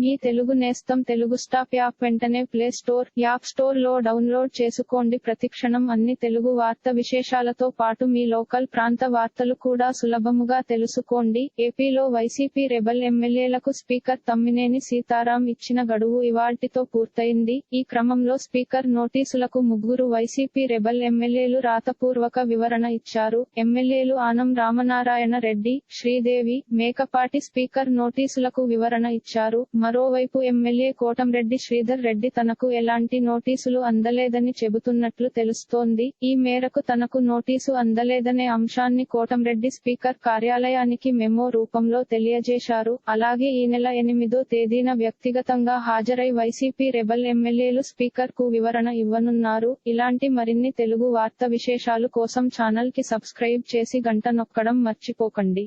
మీ తెలుగు నేస్తం Telugu stop app వెంటనే play store app స్టోర్లో డౌన్లోడ్ చేసుకోండి. ప్రతిక్షణం అన్ని తెలుగు వార్త విశేషాలతో పాటు మీ లోకల్ ప్రాంత వార్తలు కూడా సులభముగా తెలుసుకోండి. ఏపీలో వైసీపీ రెబల్ ఎమ్మెల్యేలకు స్పీకర్ తమ్మినేని సీతారాం ఇచ్చిన గడువు ఇవాల్టితో పూర్తయింది. ఈ క్రమంలో స్పీకర్ నోటీసులకు ముగ్గురు వైసీపీ రెబల్ ఎమ్మెల్యేలు రాతపూర్వక వివరణ ఇచ్చారు. ఎమ్మెల్యేలు ఆనం రామనారాయణ రెడ్డి శ్రీదేవి మేకపాటి స్పీకర్ నోటీసులకు వివరణ ఇచ్చారు. మరోవైపు ఎమ్మెల్యే కోటంరెడ్డి శ్రీధర్ రెడ్డి తనకు ఎలాంటి నోటీసులు అందలేదని చెబుతున్నట్లు తెలుస్తోంది. ఈ మేరకు తనకు నోటీసు అందలేదనే అంశాన్ని కోటంరెడ్డి స్పీకర్ కార్యాలయానికి మెమో రూపంలో తెలియజేశారు. అలాగే ఈ నెల ఎనిమిదో తేదీన వ్యక్తిగతంగా హాజరై వైసీపీ రెబల్ ఎమ్మెల్యేలు స్పీకర్కు వివరణ ఇవ్వనున్నారు. ఇలాంటి మరిన్ని తెలుగు వార్త విశేషాలు కోసం ఛానల్కి సబ్స్క్రైబ్ చేసి గంట నొక్కడం మర్చిపోకండి.